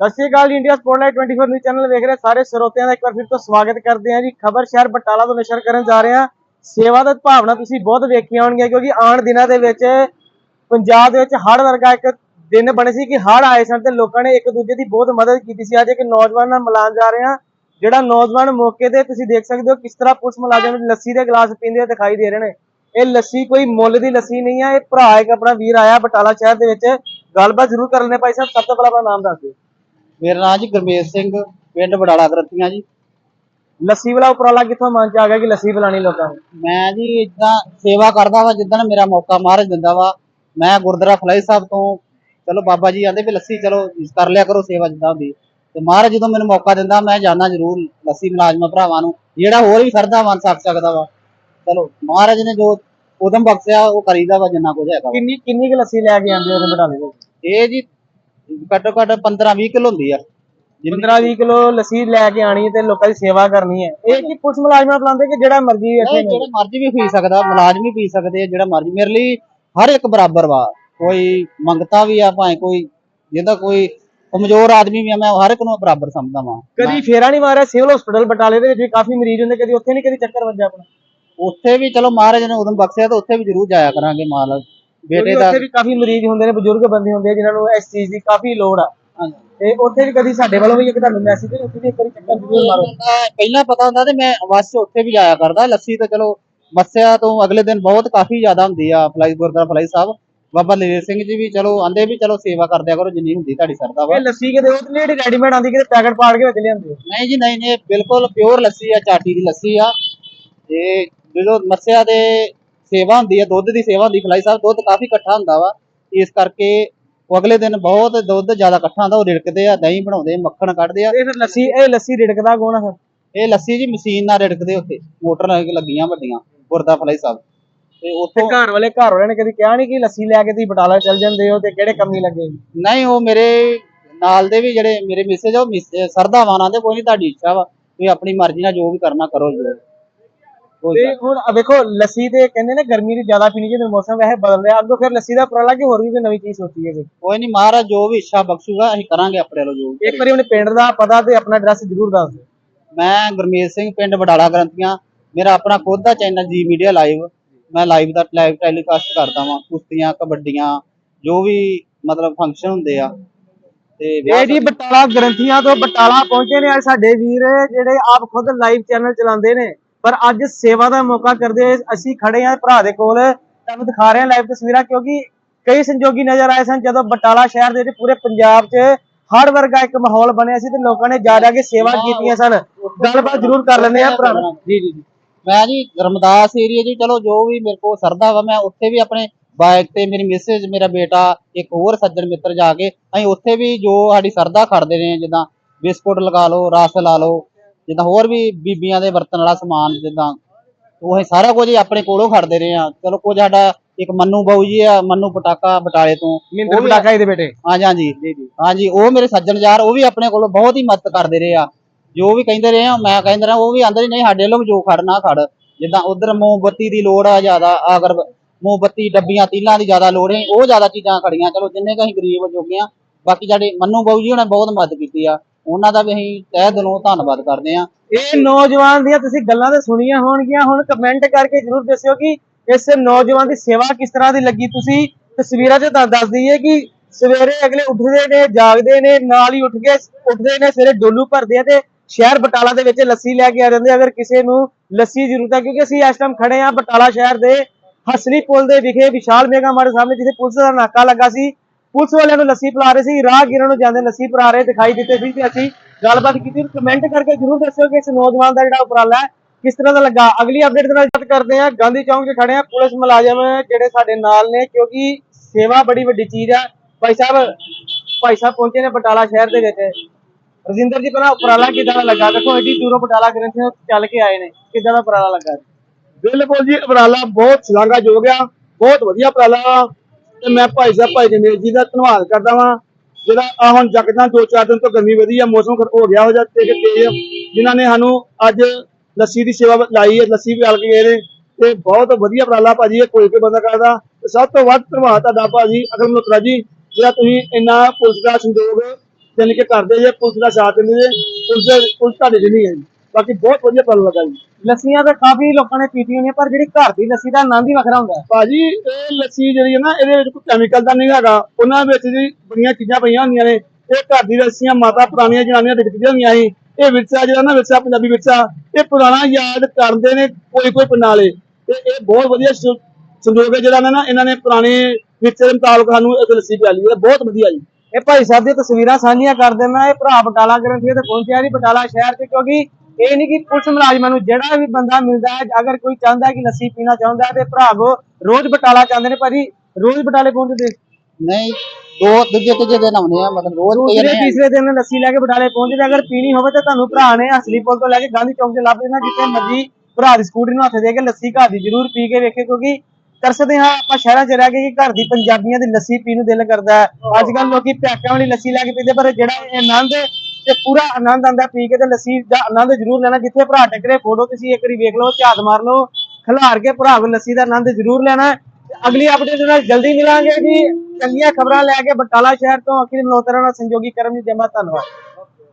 ਸਤਿ ਸ਼੍ਰੀ ਅਕਾਲ ਜੀ, ਇੰਡੀਆ ਸਪੋਰਟਲਾਈਟ 24 ਨਿਊਜ਼ ਚੈਨਲ ਵੇਖ ਰਹੇ ਸਾਰੇ ਸਰੋਤਿਆਂ ਦਾ ਇੱਕ ਵਾਰ ਫਿਰ ਤੋਂ ਸਵਾਗਤ ਕਰਦੇ ਹਾਂ ਜੀ। ਖਬਰ ਸ਼ਹਿਰ ਬਟਾਲਾ ਤੋਂ ਨਸ਼ਰ ਕਰਨ ਜਾ ਰਹੇ ਹਾਂ। ਸੇਵਾ ਦਾ ਭਾਵਨਾ ਤੁਸੀਂ ਬਹੁਤ ਵੇਖੀਆਂ ਹੋਣਗੀਆਂ, ਕਿਉਂਕਿ ਆਉਣ ਦਿਨਾਂ ਦੇ ਵਿੱਚ ਪੰਜਾਬ ਦੇ ਵਿੱਚ ਹੜ੍ਹ ਵਰਗਾ ਇੱਕ ਦਿਨ ਬਣੇ ਸੀ ਕਿ ਹੜ੍ਹ ਆਏ ਸਨ ਤੇ ਲੋਕਾਂ ਨੇ ਇੱਕ ਦੂਜੇ ਦੀ ਬਹੁਤ ਮਦਦ ਕੀਤੀ ਸੀ। ਅੱਜ ਇੱਕ ਨੌਜਵਾਨ ਨਾਲ ਮਿਲਾਨ ਜਾ ਰਹੇ ਹਾਂ, ਜਿਹੜਾ ਨੌਜਵਾਨ ਮੌਕੇ ਤੇ ਤੁਸੀਂ ਦੇਖ ਸਕਦੇ ਹੋ ਕਿਸ ਤਰ੍ਹਾਂ ਪੁਲਿਸ ਮੁਲਾਜ਼ਮ ਲੱਸੀ ਦੇ ਗਲਾਸ ਪੀਂਦੇ ਹੋਏ ਦਿਖਾਈ ਦੇ ਰਹੇ ਨੇ। ਇਹ ਲੱਸੀ ਕੋਈ ਮੁੱਲ ਦੀ ਲੱਸੀ ਨਹੀਂ ਹੈ ਇਹ ਭਰਾ ਇੱਕ ਆਪਣਾ ਵੀਰ ਆਇਆ ਬਟਾਲਾ ਸ਼ਹਿਰ ਦੇ ਵਿੱਚ। ਗੱਲਬਾਤ ਜ਼ਰੂਰ ਕਰ ਲੈਣੇ ਭਾਈ ਸਾਹਿਬ, ਸਭ ਤੋਂ ਪਹਿਲਾਂ ਆਪਣਾ ਨਾਮ ਦੱਸ ਦਿਓ। ਮੇਰਾ ਨਾਮ ਜੀ ਗੁਰਮੇਸ਼ ਸਿੰਘ ਪਿੰਡ ਬੜਾਲਾ ਗਰਤੀਆਂ ਜੀ। ਲੱਸੀ ਵਾਲਾ ਉਪਰਾਲਾ ਕਿੱਥੋਂ ਮਨ ਚ ਆ ਗਿਆ ਕਿ ਲੱਸੀ ਪਿਲਾਣੀ ਲੋਕਾਂ ਨੂੰ? ਮੈਂ ਜੀ ਇਦਾਂ ਸੇਵਾ ਕਰਦਾ ਵਾ ਜਿੱਦਣ ਮੇਰਾ ਮੌਕਾ ਮਹਾਰਾਜ ਦਿੰਦਾ ਵਾ ਮੈਂ ਗੁਰਦੁਆਰਾ ਫਲਾਈ ਸਾਹਿਬ ਤੋਂ ਚਲੋ ਬਾਬਾ ਜੀ ਆਂਦੇ ਵੀ ਲੱਸੀ ਚਲੋ ਕਰ ਲਿਆ ਕਰੋ ਸੇਵਾ ਜਿੱਦਾਂ ਹੁੰਦੀ। ਤੇ ਮਹਾਰਾਜ ਜਦੋਂ ਮੈਨੂੰ ਮੌਕਾ ਦਿੰਦਾ ਮੈਂ ਜਾਣਾ ਜ਼ਰੂਰ ਲੱਸੀ ਮੁਲਾਜ਼ਮਾਂ ਭਰਾਵਾਂ ਨੂੰ। ਜਿਹੜਾ ਹੋਰ ਵੀ ਸਰਦਾ ਬਣ ਸਕ ਸਕਦਾ ਵਾ। ਚਲੋ ਮਹਾਰਾਜ ਨੇ ਜੋ ਉਦਮ ਬਖਸ਼ਿਆ ਉਹ ਕਰੀਦਾ ਵਾ ਜਿੰਨਾ ਕੁਝ ਹੈਗਾ। ਕਿੰਨੀ ਕਿੰਨੀ ਕੁ ਲੱਸੀ ਲੈ ਕੇ ਆਉਂਦੇ ਉਹਦੇ ਬਟਾਲੇ ਦੇ ਇਹ ਜੀ ਘੱਟੋ ਘੱਟ 15 20 ਕਿਲੋ ਹੁੰਦੀ ਆ। ਜਿੰਨੀ 15 20 ਕਿਲੋ ਲੱਸੀ ਲੈ ਕੇ ਆਣੀ ਤੇ ਲੋਕਾਂ ਦੀ ਸੇਵਾ ਕਰਨੀ ਹੈ। ਇਹ ਕੀ ਪੁਲਿਸ ਮੁਲਾਜ਼ਮਾਂ ਬੁਲਾਉਂਦੇ ਕਿ ਜਿਹੜਾ ਮਰਜ਼ੀ ਇੱਥੇ ਨਹੀਂ, ਜਿਹੜਾ ਮਰਜ਼ੀ ਵੀ ਪੀ ਸਕਦਾ ਮੁਲਾਜ਼ਮ ਵੀ ਪੀ ਸਕਦੇ ਆ ਜਿਹੜਾ ਮਰਜ਼ੀ। ਮੇਰੇ ਲਈ ਹਰ ਇੱਕ ਬਰਾਬਰ ਵਾ। ਕੋਈ ਮੰਗਤਾ ਵੀ ਆ ਭਾਵੇਂ ਕੋਈ ਜਿਹਦਾ ਕੋਈ ਕਮਜ਼ੋਰ ਆਦਮੀ ਵੀ ਆ ਮੈਂ ਹਰ ਇੱਕ ਨੂੰ ਬਰਾਬਰ ਸਮਝਦਾ ਵਾਂ। ਕਦੀ ਫੇਰਾ ਨਹੀਂ ਮਾਰਿਆ ਸਿਵਲ ਹਸਪੀਟਲ ਬਟਾਲੇ ਦੇ ਵਿੱਚ ਵੀ ਕਾਫੀ ਮਰੀਜ਼ ਹੁੰਦੇ ਕਦੀ ਉੱਥੇ ਨਹੀਂ ਕਦੀ ਚੱਕਰ ਵੱਜਿਆ ਆਪਣਾ। ਉੱਥੇ ਵੀ ਚਲੋ ਮਹਾਰਾਜ ਨੇ ਉਦਮ ਬਖਸ਼ਿਆ ਤਾਂ ਉੱਥੇ ਵੀ ਜ਼ਰੂਰ ਜਾਇਆ ਕਰਾਂਗੇ ਮਾਲ। ਬੇਟੇ ਦਾ ਉੱਥੇ ਵੀ ਕਾਫੀ ਮਰੀਜ਼ ਹੁੰਦੇ ਨੇ ਬਜ਼ੁਰਗ ਬੰਦੇ ਹੁੰਦੇ ਆ ਜਿਨ੍ਹਾਂ ਨੂੰ ਇਸ ਚੀਜ਼ ਦੀ ਕਾਫੀ ਲੋੜ ਆ। ਤੇ ਉੱਥੇ ਵੀ ਕਦੀ ਸਾਡੇ ਵੱਲੋਂ ਵੀ ਇੱਕ ਤੁਹਾਨੂੰ ਮੈਸੇਜ ਹੈ ਉੱਥੇ ਵੀ ਇੱਕ ਵਾਰੀ ਚੱਕਰ ਜ਼ਰੂਰ ਮਾਰੋ। ਪਹਿਲਾਂ ਪਤਾ ਹੁੰਦਾ ਤੇ ਮੈਂ ਅਵਸ਼ ਉੱਥੇ ਵੀ ਜਾਇਆ ਕਰਦਾ। ਲੱਸੀ ਤਾਂ ਚਲੋ ਮੱਸਿਆ ਤੋਂ ਅਗਲੇ ਦਿਨ ਬਹੁਤ ਕਾਫੀ ਜ਼ਿਆਦਾ ਹੁੰਦੀ ਆ ਫਲਾਈ ਗੁਰਦੁਆਰਾ ਫਲਾਈ ਸਾਹਿਬ। ਬਾਬਾ ਲੇਰ ਸਿੰਘ ਜੀ ਵੀ ਚਲੋ ਆਂਦੇ ਵੀ ਚਲੋ ਸੇਵਾ ਕਰਦਿਆ ਕਰੋ ਜਿੰਨੀ ਹੁੰਦੀ ਤੁਹਾਡੀ ਸਰਦਾ ਵਾ। ਇਹ ਲੱਸੀ ਕਿਤੇ ਉਹ ਜਿਹੜੀ ਰੈਡੀਮੇਡ ਆਂਦੀ ਕਿਤੇ ਪੈਕਟ ਪਾੜ ਕੇ ਵਿੱਚ ਲਿਆਂਦੇ ਨਹੀਂ ਜੀ ਨਹੀਂ ਨਹੀਂ ਬਿਲਕੁਲ ਪਿਓਰ ਲੱਸੀ ਆ ਚਾਟੀ ਦੀ ਲੱਸੀ ਆ। ਤੇ ਜਦੋਂ ਮੱਸਿਆ ਦੇ ਸੇਵਾ ਹੁੰਦੀ ਆ ਦੁੱਧ ਦੀ ਸੇਵਾ ਹੁੰਦੀ ਫਲਾਈ ਸਾਹਿਬ ਦੁੱਧ ਕਾਫੀ ਇਕੱਠਾ ਹੁੰਦਾ ਵਾ। ਇਸ ਕਰਕੇ ਉਹ ਅਗਲੇ ਦਿਨ ਬਹੁਤ ਦੁੱਧ ਜ਼ਿਆਦਾ ਇਕੱਠਾ ਹੁੰਦਾ ਉਹ ਰਿੜਕਦੇ ਆ ਦਹੀਂ ਬਣਾਉਂਦੇ ਆ, ਮੱਖਣ ਕੱਢਦੇ ਆ। ਇਹ ਫਿਰ ਲੱਸੀ ਇਹ ਲੱਸੀ ਰਿੜਕਦਾ ਕੌਣ ਆ ਫਿਰ? ਇਹ ਲੱਸੀ ਜੀ ਮਸ਼ੀਨ ਨਾਲ ਰਿੜਕਦੇ ਉੱਥੇ ਮੋਟਰ ਲੱਗੀਆਂ ਵੱਡੀਆਂ ਗੁਰਦਾ ਫਲਾਈ ਸਾਹਿਬ। ਤੇ ਤੇ ਉੱਥੋਂ ਘਰ ਵਾਲੇ ਘਰ ਵਾਲਿਆਂ ਨੇ ਕਦੀ ਕਿਹਾ ਨਹੀਂ ਕਿ ਲੱਸੀ ਲੈ ਕੇ ਤੁਸੀਂ ਬਟਾਲਾ ਚੱਲ ਜਾਂਦੇ ਹੋ ਤੇ ਕਿਹੜੇ ਕੰਮੀ ਲੱਗੇ ਨਹੀਂ ਉਹ ਮੇਰੇ ਨਾਲ ਦੇ ਵੀ ਜਿਹੜੇ ਮੇਰੇ ਮਿਸੇਜ ਉਹ ਮਿਸ- ਸਰਦਾ ਦੇ ਕੋਈ ਨਹੀਂ ਤੁਹਾਡੀ ਇੱਛਾ ਵਾ। ਤੁਸੀਂ ਆਪਣੀ ਮਰਜ਼ੀ ਨਾਲ ਜੋ ਵੀ ਕਰਨਾ ਕਰੋ ਜੀ ਤੇ ਹੁਣ ਆ ਵੇਖੋ ਲੱਸੀ ਤੇ ਕਹਿੰਦੇ ਨੇ ਗਰਮੀ ਦੀ ਜ਼ਿਆਦਾ ਪੀਣੀ ਚਾਹੀਦੀ ਮੌਸਮ ਵੈਸੇ ਬਦਲ ਰਿਹਾ। ਅੱਗੋਂ ਫਿਰ ਲੱਸੀ ਦਾ ਉਪਰਾਲਾ ਕਿ ਹੋਰ ਵੀ ਕੋਈ ਨਵੀਂ ਚੀਜ਼ ਸੋਚੀ ਹੈ ਕੋਈ ਕੋਈ ਨਹੀਂ ਮਹਾਰਾਜ ਜੋ ਵੀ ਇੱਛਾ ਬਖਸ਼ੂਗਾ ਅਸੀਂ ਕਰਾਂਗੇ ਆਪਣੇ ਵੱਲੋਂ ਜੋ ਵੀ ਇੱਕ ਵਾਰੀ ਆਪਣੇ ਪਿੰਡ ਦਾ ਪਤਾ ਤੇ ਆਪਣਾ ਐਡਰੈਸ ਜ਼ਰੂਰ ਦੱਸ ਦਿਓ। ਮੈਂ ਗੁਰਮੇਸ਼ ਸਿੰਘ ਪਿੰਡ ਬਡਾਲਾ ਗ੍ਰੰਥੀਆਂ। ਮੇਰਾ ਆਪਣਾ ਖੁਦ ਦਾ ਚੈਨਲ ਜੀ ਮੀਡੀਆ ਲਾਈਵ ਮੈਂ ਲਾਈਵ ਦਾ ਲਾਈਵ ਟੈਲੀਕਾਸਟ ਕਰਦਾ ਵਾਂ ਕੁਸ਼ਤੀਆਂ ਕਬੱਡੀਆਂ ਜੋ ਵੀ ਮਤਲਬ ਫੰਕਸ਼ਨ ਹੁੰਦੇ ਆ। ਤੇ ਵਿਆਹ ਇਹ ਜੀ ਬਟਾਲਾ ਗ੍ਰੰਥੀਆਂ ਤੋਂ ਬਟਾਲਾ ਪਹੁੰਚੇ ਨੇ ਅੱਜ ਸਾਡੇ ਵੀਰ ਜਿਹੜੇ ਆਪ ਖੁਦ ਲਾਈਵ ਚੈਨਲ ਚਲਾਉਂਦੇ ਨੇ। ਪਰ ਅੱਜ ਸੇਵਾ ਦਾ ਮੌਕਾ ਕਰਦੇ ਹੋਏ ਅਸੀਂ ਖੜੇ ਆ ਭਰਾ ਦੇ ਕੋਲ। ਤੁਹਾਨੂੰ ਦਿਖਾ ਰਹੇ ਹਾਂ ਲਾਈਵ ਤਸਵੀਰਾਂ ਕਿਉਂਕਿ ਕਈ ਸੰਜੋਗੀ ਨਜ਼ਰ ਆਏ ਸਨ ਜਦੋਂ ਬਟਾਲਾ ਸ਼ਹਿਰ ਦੇ ਵਿੱਚ ਪੂਰੇ ਪੰਜਾਬ 'ਚ ਹੜ ਵਰਗਾ ਇੱਕ ਮਾਹੌਲ ਬਣਿਆ ਸੀ ਤੇ ਲੋਕਾਂ ਨੇ ਜਾ ਜਾ ਕੇ ਸੇਵਾ ਕੀਤੀਆਂ ਸਨ। ਗੱਲਬਾਤ ਜ਼ਰੂਰ ਕਰ ਲੈਂਦੇ ਆ ਭਰਾ ਜੀ ਜੀ ਮੈਂ ਜੀ ਰਮਦਾਸ ਏਰੀਆ ਜੀ ਚਲੋ ਜੋ ਵੀ ਮੇਰੇ ਕੋਲ ਸਰਦਾ ਵਾ ਮੈਂ ਉੱਥੇ ਵੀ ਆਪਣੇ ਬਾਈਕ ਤੇ ਮੇਰੀ ਮਿਸੇਜ ਮੇਰਾ ਬੇਟਾ ਇੱਕ ਹੋਰ ਸੱਜਣ ਮਿੱਤਰ ਜਾ ਕੇ ਅਸੀਂ ਉੱਥੇ ਵੀ ਜੋ ਸਾਡੀ ਸਰਦਾ ਖੜਦੇ ਨੇ ਜਿੱਦਾਂ ਬਿਸਕੁਟ ਲਗਾ ਲਓ ਰਸ ਲਾ ਲਓ ਜਿੱਦਾਂ ਹੋਰ ਵੀ ਬੀਬੀਆਂ ਦੇ ਵਰਤਣ ਵਾਲਾ ਸਮਾਨ ਜਿੱਦਾਂ ਉਹ ਸਾਰਾ ਕੁਝ ਆਪਣੇ ਕੋਲੋਂ ਖੜਦੇ ਰਹੇ ਆ। ਚਲੋ ਕੁਝ ਸਾਡਾ ਇੱਕ ਮੰਨੂ ਬਾਊ ਜੀ ਆ ਮੰਨੂ ਪਟਾਕਾ ਬਟਾਲੇ ਤੋਂ ਮਿੰਦਰ ਪਟਾਕਾ ਜੀ ਦੇ ਬੇਟੇ। ਹਾਂਜੀ ਹਾਂਜੀ। ਹਾਂਜੀ ਉਹ ਮੇਰੇ ਸੱਜਣ ਯਾਰ ਉਹ ਵੀ ਆਪਣੇ ਕੋਲੋਂ ਬਹੁਤ ਹੀ ਮਦਦ ਕਰਦੇ ਰਹੇ ਆ। ਜੋ ਵੀ ਕਹਿੰਦੇ ਰਹੇ ਆ ਮੈਂ ਕਹਿੰਦਾ ਰਿਹਾ ਉਹ ਵੀ ਆਂਦੇ ਨਹੀਂ ਸਾਡੇ ਵੀ ਜੋ ਖੜਨਾ ਖੜ। ਜਿੱਦਾਂ ਉਧਰ ਮੋਮਬੱਤੀ ਦੀ ਲੋੜ ਆ ਜ਼ਿਆਦਾ ਅਗਰ ਮੋਮਬੱਤੀ ਡੱਬੀਆਂ ਤੀਲਾਂ ਦੀ ਜ਼ਿਆਦਾ ਲੋੜ ਹੈ ਉਹ ਜ਼ਿਆਦਾ ਚੀਜ਼ਾਂ ਖੜੀਆਂ। ਚਲੋ ਜਿੰਨੇ ਕੁ ਅਸੀਂ ਗਰੀਬ ਜੋਗੇ ਆ ਬਾਕੀ ਸਾਡੇ ਮੰਨੂ ਬਾਊ ਜੀ ਉਹਨੇ ਬਹੁਤ ਮਦਦ ਕੀਤੀ ਆ। ਉਹਨਾਂ ਦਾ ਵੀ ਅਸੀਂ ਤਹਿ ਦਿਲੋਂ ਧੰਨਵਾਦ ਕਰਦੇ ਆ ਇਹ ਨੌਜਵਾਨ ਦੀਆਂ ਤੁਸੀਂ ਗੱਲਾਂ ਤੇ ਸੁਣੀਆਂ ਹੋਣਗੀਆਂ, ਹੁਣ ਕਮੈਂਟ ਕਰਕੇ ਜਰੂਰ ਦੱਸਿਓ ਕਿ ਇਸ ਨੌਜਵਾਨ ਦੀ ਸੇਵਾ ਕਿਸ ਤਰ੍ਹਾਂ ਦੀ ਲੱਗੀ। ਤੁਸੀਂ ਤਸਵੀਰਾਂ 'ਚ ਤਾਂ ਦੱਸ ਦਈਏ ਕਿ ਸਵੇਰੇ ਅਗਲੇ ਉੱਠਦੇ ਨੇ, ਜਾਗਦੇ ਨੇ, ਨਾਲ ਹੀ ਉੱਠ ਕੇ ਉੱਠਦੇ ਨੇ, ਸਵੇਰੇ ਡੋਲੂ ਭਰਦੇ ਆ ਤੇ ਸ਼ਹਿਰ ਬਟਾਲਾ ਦੇ ਵਿੱਚ ਲੱਸੀ ਲੈ ਕੇ ਆ ਜਾਂਦੇ ਅਗਰ ਕਿਸੇ ਨੂੰ ਲੱਸੀ ਜ਼ਰੂਰਤ ਹੈ, ਕਿਉਂਕਿ ਅਸੀਂ ਇਸ ਟਾਈਮ ਖੜੇ ਆ ਬਟਾਲਾ ਸ਼ਹਿਰ ਦੇ ਹਸਨੀ ਪੁਲ ਦੇ ਵਿਖੇ ਵਿਸ਼ਾਲ ਮੇਗਾ ਮਾਰਟ ਸਾਹਮਣੇ, ਜਿੱਥੇ ਪੁਲਿਸ ਦਾ ਨਾਕਾ ਲੱਗਾ ਸੀ। ਪੁਲਿਸ ਵਾਲਿਆਂ ਨੂੰ ਲੱਸੀ ਪਿਲਾ ਰਹੇ ਸੀ, ਰਾਹਗੀਰਾਂ ਨੂੰ ਜਾਂਦੇ ਲੱਸੀ ਪਿਲਾ ਰਹੇ, ਦਿਖਾਈ ਦਿੱਤੇ ਸੀ ਤੇ ਅਸੀਂ ਗੱਲਬਾਤ ਕੀਤੀ ਕਮੈਂਟ ਕਰਕੇ ਜਰੂਰ ਦੱਸਿਓ ਕਿ ਇਸ ਨੌਜਵਾਨ ਦਾ ਜਿਹੜਾ ਉਪਰਾਲਾ ਹੈ, ਕਿਸ ਤਰ੍ਹਾਂ ਦਾ ਲੱਗਾ। ਅਗਲੀ ਅਪਡੇਟ ਦੇ ਨਾਲ ਬਾਤ ਕਰਦੇ ਹਾਂ, ਗਾਂਧੀ ਚੌਂਕ 'ਚ ਖੜੇ ਹਾਂ, ਪੁਲਿਸ ਮੁਲਾਜ਼ਮ ਜਿਹੜੇ ਸਾਡੇ ਨਾਲ ਨੇ, ਕਿਉਂਕਿ ਸੇਵਾ ਬੜੀ ਵੱਡੀ ਚੀਜ਼ ਆ। ਭਾਈ ਸਾਹਿਬ ਭਾਈ ਸਾਹਿਬ ਪਹੁੰਚੇ ਨੇ ਬਟਾਲਾ ਸ਼ਹਿਰ ਦੇ ਵਿੱਚ। ਰਜਿੰਦਰ ਜੀ, ਪਹਿਲਾਂ ਉਪਰਾਲਾ ਕਿਦਾਂ ਦਾ ਲੱਗਾ? ਦੇਖੋ, ਐਡੀ ਦੂਰੋਂ ਬਟਾਲਾ ਗ੍ਰੰਥੀਆਂ ਚੱਲ ਕੇ ਆਏ ਨੇ। ਕਿਦਾਂ ਦਾ ਉਪਰਾਲਾ ਲੱਗਾ? ਬਿਲਕੁਲ ਜੀ, ਉਪਰਾਲਾ ਬਹੁਤ ਸ਼ਲਾਘਾਯੋਗ ਆ। ਬਹੁਤ ਵਧੀਆ ਉਪਰਾਲਾ। ਵਾ ਤੇ ਮੈਂ ਭਾਈ ਸਾਹਿਬ, ਭਾਈ ਜਮੇਲ ਜੀ ਦਾ ਧੰਨਵਾਦ ਕਰਦਾ ਵਾਂ। ਜਿਹੜਾ ਆ ਹੁਣ ਜਗਦਾਂ ਦੋ ਚਾਰ ਦਿਨ ਤੋਂ ਗਰਮੀ ਵਧੀ ਆ, ਮੌਸਮ ਖਰ- ਹੋ ਗਿਆ ਹੋ ਜਾ ਤੇ ਤੇਜ਼ ਜਿਨ੍ਹਾਂ ਨੇ ਸਾਨੂੰ ਅੱਜ ਲੱਸੀ ਦੀ ਸੇਵਾ ਲਾਈ ਹੈ, ਲੱਸੀ ਵੀ ਕੇ ਗਏ ਨੇ। ਤੇ ਬਹੁਤ ਵਧੀਆ ਉਪਰਾਲਾ ਭਾਜੀ, ਇਹ ਕੋਈ ਕੋਈ ਬੰਦਾ ਕਰਦਾ। ਤੇ ਸਭ ਤੋਂ ਵੱਧ ਧੰਨਵਾਦ ਤੁਹਾਡਾ ਭਾਜੀ ਅਗਰ ਨੁਤਰਾ ਜੀ, ਜਿਹੜਾ ਤੁਸੀਂ ਇੰਨਾ ਪੁਲਿਸ ਦਾ ਸੰਯੋਗ ਜਾਣੀ ਕਿ ਕਰਦੇ ਜੇ, ਪੁਲਿਸ ਦਾ ਸਾਥ ਦਿੰਦੇ ਜੇ ਪੁਲਿਸ ਪੁਲਿਸ ਤੁਹਾਡੇ ਜੀ ਨਹੀਂ ਹੈ ਜੀ। ਬਾਕੀ ਬਹੁਤ ਵਧੀਆ ਪਲ ਲੱਗਾ ਜੀ। ਲੱਸੀਆਂ ਤਾਂ ਕਾਫੀ ਲੋਕਾਂ ਨੇ ਪੀਤੀ ਹੋਣੀਆਂ ਪਰ ਜਿਹੜੀ ਘਰ ਦੀ ਲੱਸੀ ਦਾ ਆਨੰਦ ਹੀ ਵੱਖਰਾ ਹੁੰਦਾ ਹੈ। ਭਾਜੀ ਇਹ ਲੱਸੀ ਜਿਹੜੀ ਹੈ ਨਾ ਇਹਦੇ ਵਿੱਚ ਕੋਈ ਕੈਮੀਕਲ ਤਾਂ ਨਹੀਂ ਹੈਗਾ। ਉਹਨਾਂ ਵਿੱਚ ਜੀ ਬੜੀਆਂ ਚੀਜ਼ਾਂ ਪਈਆਂ ਹੁੰਦੀਆਂ ਨੇ। ਇਹ ਘਰ ਦੀ ਲੱਸੀਆਂ ਮਾਤਾ ਪੁਰਾਣੀਆਂ ਜਨਾਨੀਆਂ ਡਿੱਗਦੀਆਂ ਹੁੰਦੀਆਂ ਸੀ। ਇਹ ਵਿਰਸਾ ਜਿਹੜਾ ਨਾ ਵਿਰਸਾ ਪੰਜਾਬੀ ਵਿਰਸਾ ਇਹ ਪੁਰਾਣਾ ਯਾਦ ਕਰਦੇ ਨੇ ਕੋਈ ਕੋਈ ਪਨਾਲੇ ਤੇ ਇਹ ਬਹੁਤ ਵਧੀਆ ਸੰਜੋਗ ਹੈ ਜਿਹੜਾ ਨਾ ਇਹਨਾਂ ਨੇ ਪੁਰਾਣੇ ਵਿਰਸੇ ਦੇ ਮੁਤਾਬਕ ਸਾਨੂੰ ਇਹ ਲੱਸੀ ਪਿਆਲੀ ਹੈ ਬਹੁਤ ਵਧੀਆ ਜੀ। ਇਹ ਭਾਈ ਸਾਹਿਬ ਦੀਆਂ ਤਸਵੀਰਾਂ ਸਾਂਝੀਆਂ ਕਰ ਦੇਣਾ ਇਹ ਭਰਾ ਬਟਾਲਾ ਗ੍ਰੰਥੀ ਤੇ ਪਹੁੰਚਿਆ ਜੀ ਬਟਾਲਾ ਸ਼ਹਿਰ ਤੇ ਕਿਉਂਕਿ ਇਹ ਨਹੀਂ ਕਿ ਪੁਲਿਸ ਮੁਲਾਜ਼ਮਾਂ ਨੂੰ ਜਿਹੜਾ ਵੀ ਬੰਦਾ ਮਿਲਦਾ ਹੈ ਅਗਰ ਕੋਈ ਚਾਹੁੰਦਾ ਕਿ ਲੱਸੀ ਪੀਣਾ ਚਾਹੁੰਦਾ ਤੇ ਭਰਾਵੋ ਰੋਜ਼ ਬਟਾਲਾ ਜਾਂਦੇ ਨੇ ਭਾਜੀ ਰੋਜ਼ ਬਟਾਲੇ ਪਹੁੰਚਦੇ ਨਹੀਂ ਦੋ ਦੂਜੇ ਤੀਜੇ ਦਿਨ ਆਉਂਦੇ ਆ ਮਤਲਬ ਰੋਜ਼ ਕਈ ਦੂਸਰੇ ਨੇ ਤੀਸਰੇ ਦਿਨ ਲੱਸੀ ਲੈ ਕੇ ਬਟਾਲੇ ਪਹੁੰਚਦੇ ਅਗਰ ਪੀਣੀ ਹੋਵੇ ਤਾਂ ਤੁਹਾਨੂੰ ਭਰਾ ਨੇ ਅਸਲੀ ਪੁਲ ਤੋਂ ਲੈ ਕੇ ਗਾਂਧੀ ਚੌਂਕ 'ਚ ਲੱਭ ਦੇਣਾ ਜਿੱਥੇ ਮਰਜ਼ੀ ਭਰਾ ਦੀ ਸਕੂਟਰੀ ਨੂੰ ਹੱਥ ਦੇ ਕੇ ਲੱਸੀ ਘਰ ਦੀ ਜ਼ਰੂਰ ਪੀ ਕੇ ਵੇਖੇ ਕਿਉਂਕਿ ਤਰਸਦੇ ਹਾਂ ਆਪਾਂ ਸ਼ਹਿਰਾਂ 'ਚ ਰਹਿ ਕੇ ਕਿ ਘਰ ਦੀ ਪੰਜਾਬੀਆਂ ਦੀ ਲੱਸੀ ਪੀਣ ਨੂੰ ਦਿਲ ਕਰਦਾ ਹੈ। ਅੱਜ ਕੱਲ ਲੋਕੀ ਪੈਕਿਆਂ ਵਾਲੀ ਲੱਸੀ ਲੈ ਕੇ ਪੀਂਦੇ ਪਰ ਜਿਹੜਾ ਇਹ ਆਨੰਦ ਤੇ ਪੂਰਾ ਆਨੰਦ ਆਂਦਾ ਪੀ ਕੇ ਤੇ ਲੱਸੀ ਦਾ ਆਨੰਦ ਜ਼ਰੂਰ ਲੈਣਾ। ਜਿੱਥੇ ਭਰਾ ਟੱਕਰੇ, ਫੋਟੋ ਤੁਸੀਂ ਇੱਕ ਵਾਰੀ ਵੇਖ ਲਓ, ਝਾਤ ਮਾਰ ਲਓ, ਖਿਲਾਰ ਕੇ ਭਰਾ ਕੋਲ ਲੱਸੀ ਦਾ ਆਨੰਦ ਜ਼ਰੂਰ ਲੈਣਾ। ਅਗਲੀ ਅਪਡੇਟ ਨਾਲ ਜਲਦੀ ਮਿਲਾਂਗੇ ਜੀ। ਚੰਗੀਆਂ ਖਬਰਾਂ ਲੈ ਕੇ ਬਟਾਲਾ ਸ਼ਹਿਰ ਤੋਂ ਅਖਿਲ ਮਲੋਤਰਾ ਨਾਲ ਸੰਜੋਗੀ ਕਰਮਜੀਤ ਜਮਾ ਧੰਨਵਾਦ।